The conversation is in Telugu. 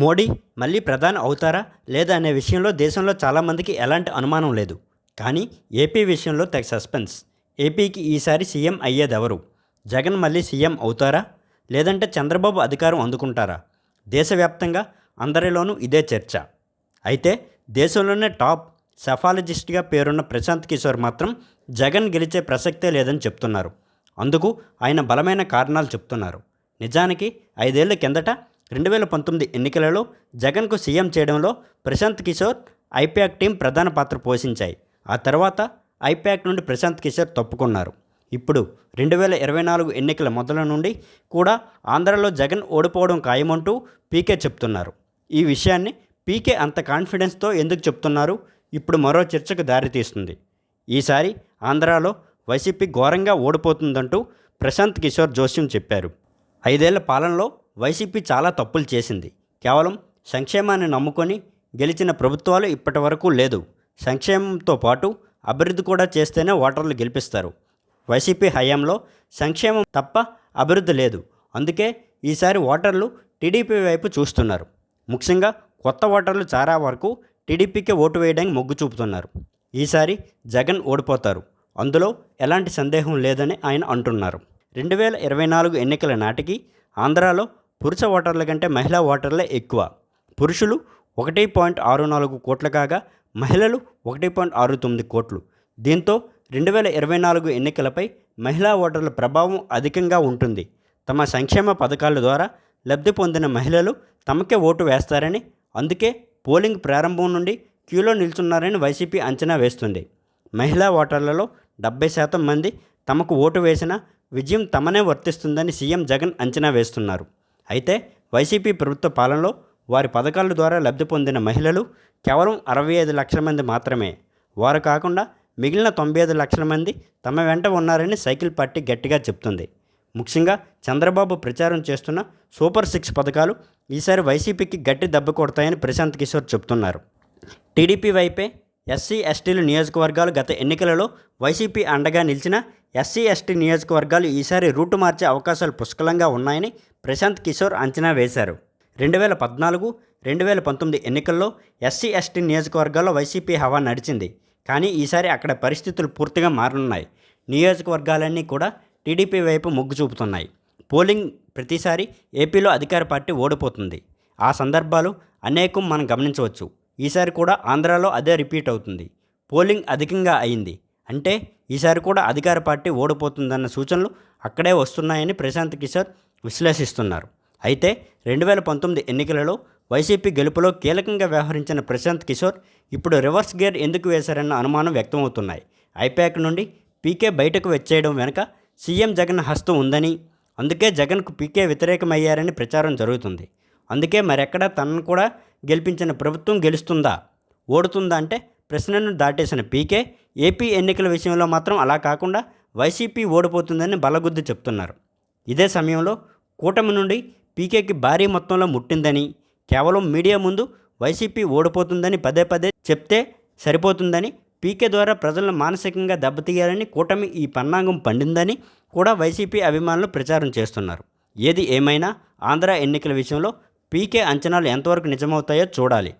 మోడీ మళ్ళీ ప్రధాని అవుతారా లేదా అనే విషయంలో దేశంలో చాలామందికి ఎలాంటి అనుమానం లేదు. కానీ ఏపీ విషయంలో తెగ సస్పెన్స్. ఏపీకి ఈసారి సీఎం అయ్యేదెవరు? జగన్ మళ్ళీ సీఎం అవుతారా? లేదంటే చంద్రబాబు అధికారం అందుకుంటారా? దేశవ్యాప్తంగా అందరిలోనూ ఇదే చర్చ. అయితే దేశంలోనే టాప్ సెఫాలజిస్ట్గా పేరున్న ప్రశాంత్ కిషోర్ మాత్రం జగన్ గెలిచే ప్రసక్తే లేదని చెప్తున్నారు. అందుకు ఆయన బలమైన కారణాలు చెప్తున్నారు. నిజానికి ఐదేళ్ళ కిందట రెండు వేల పంతొమ్మిది ఎన్నికలలో జగన్కు సీఎం చేయడంలో ప్రశాంత్ కిషోర్ ఐప్యాక్ టీం ప్రధాన పాత్ర పోషించాయి. ఆ తర్వాత ఐప్యాక్ నుండి ప్రశాంత్ కిషోర్ తప్పుకున్నారు. ఇప్పుడు రెండు వేల ఇరవై నాలుగు ఎన్నికల మొదల నుండి కూడా ఆంధ్రలో జగన్ ఓడిపోవడం ఖాయమంటూ పీకే చెప్తున్నారు. ఈ విషయాన్ని పీకే అంత కాన్ఫిడెన్స్తో ఎందుకు చెప్తున్నారు? ఇప్పుడు మరో చర్చకు దారితీస్తుంది ఈసారి ఆంధ్రాలో వైసీపీ ఘోరంగా ఓడిపోతుందంటూ ప్రశాంత్ కిషోర్ జోస్యం చెప్పారు. ఐదేళ్ళ పాలనలో వైసీపీ చాలా తప్పులు చేసింది. కేవలం సంక్షేమాన్ని నమ్ముకొని గెలిచిన ప్రభుత్వాలు ఇప్పటి వరకు లేదు సంక్షేమంతో పాటు అభివృద్ధి కూడా చేస్తేనే ఓటర్లు గెలిపిస్తారు. వైసీపీ హయాంలో సంక్షేమం తప్ప అభివృద్ధి లేదు. అందుకే ఈసారి ఓటర్లు టీడీపీ వైపు చూస్తున్నారు. ముఖ్యంగా కొత్త ఓటర్లు చాలా వరకు టీడీపీకే ఓటు వేయడానికి మొగ్గు చూపుతున్నారు. ఈసారి జగన్ ఓడిపోతారు. అందులో ఎలాంటి సందేహం లేదని ఆయన అంటున్నారు. రెండు వేల ఇరవై నాలుగు ఎన్నికల నాటికి ఆంధ్రాలో పురుష ఓటర్ల కంటే మహిళా ఓటర్లే ఎక్కువ. పురుషులు ఒకటి పాయింట్ ఆరు నాలుగు కోట్లు కాగా మహిళలు ఒకటి పాయింట్ ఆరు తొమ్మిది కోట్లు. దీంతో రెండు వేల ఇరవై నాలుగు ఎన్నికలపై మహిళా ఓటర్ల ప్రభావం అధికంగా ఉంటుంది. తమ సంక్షేమ పథకాల ద్వారా లబ్ధి పొందిన మహిళలు తమకే ఓటు వేస్తారని అందుకే పోలింగ్ ప్రారంభం నుండి క్యూలో నిల్చున్నారని వైసీపీ అంచనా వేస్తుంది. మహిళా ఓటర్లలో డెబ్బై శాతం మంది తమకు ఓటు వేసినా విజయం తమనే వర్తిస్తుందని సీఎం జగన్ అంచనా వేస్తున్నారు. అయితే వైసీపీ ప్రభుత్వ పాలనలో వారి పథకాల ద్వారా లబ్ధి పొందిన మహిళలు కేవలం అరవై ఐదు లక్షల మంది మాత్రమే. వారు కాకుండా మిగిలిన తొంభై ఐదు లక్షల మంది తమ వెంట ఉన్నారని సైకిల్ పార్టీ గట్టిగా చెప్తుంది. ముఖ్యంగా చంద్రబాబు ప్రచారం చేస్తున్న సూపర్ సిక్స్ పథకాలు ఈసారి వైసీపీకి గట్టి దెబ్బ కొడతాయని ప్రశాంత్ కిషోర్ చెప్తున్నారు. టీడీపీ వైపే ఎస్సీ ఎస్టీలు నియోజకవర్గాలు గత ఎన్నికలలో వైసీపీ అండగా నిలిచిన ఎస్సీ ఎస్టీ నియోజకవర్గాలు ఈసారి రూటు మార్చే అవకాశాలు పుష్కలంగా ఉన్నాయని ప్రశాంత్ కిషోర్ అంచనా వేశారు. రెండు వేల పద్నాలుగు రెండు వేల పంతొమ్మిది ఎన్నికల్లో ఎస్సీ ఎస్టీ నియోజకవర్గాల్లో వైసీపీ హవా నడిచింది. కానీ ఈసారి అక్కడ పరిస్థితులు పూర్తిగా మారనున్నాయి. నియోజకవర్గాలన్నీ కూడా టీడీపీ వైపు మొగ్గు చూపుతున్నాయి. పోలింగ్ ప్రతిసారి ఏపీలో అధికార పార్టీ ఓడిపోతుంది. ఆ సందర్భాలు అనేకం మనం గమనించవచ్చు. ఈసారి కూడా ఆంధ్రాలో అదే రిపీట్ అవుతుంది. పోలింగ్ అధికంగా అయింది. అంటే ఈసారి కూడా అధికార పార్టీ ఓడిపోతుందన్న సూచనలు అక్కడే వస్తున్నాయని ప్రశాంత్ కిషోర్ విశ్లేషిస్తున్నారు. అయితే రెండు వేల పంతొమ్మిది ఎన్నికలలో వైసీపీ గెలుపులో కీలకంగా వ్యవహరించిన ప్రశాంత్ కిషోర్ ఇప్పుడు రివర్స్ గేర్ ఎందుకు వేశారన్న అనుమానం వ్యక్తమవుతున్నాయి. ఐపాక్ నుండి పీకే బయటకు వచ్చేయడం వెనుక సీఎం జగన్ హస్తం ఉందని అందుకే జగన్కు పీకే వ్యతిరేకమయ్యారని ప్రచారం జరుగుతుంది. అందుకే మరెక్కడా తనను కూడా గెలిపించిన ప్రభుత్వం గెలుస్తుందా? ఓడుతుందా అంటే ప్రశ్నను దాటేసిన పీకే ఏపీ ఎన్నికల విషయంలో మాత్రం అలా కాకుండా వైసీపీ ఓడిపోతుందని బలగుద్ది చెప్తున్నారు. ఇదే సమయంలో కూటమి నుండి పీకేకి భారీ మొత్తంలో ముట్టిందని కేవలం మీడియా ముందు వైసీపీ ఓడిపోతుందని పదే పదే చెప్తే సరిపోతుందని పీకే ద్వారా ప్రజలను మానసికంగా దెబ్బతీయాలని కూటమి ఈ పన్నాగం పండిందని కూడా వైసీపీ అభిమానులు ప్రచారం చేస్తున్నారు. ఏది ఏమైనా ఆంధ్ర ఎన్నికల విషయంలో పీకే అంచనాలు ఎంతవరకు నిజమవుతాయో చూడాలి.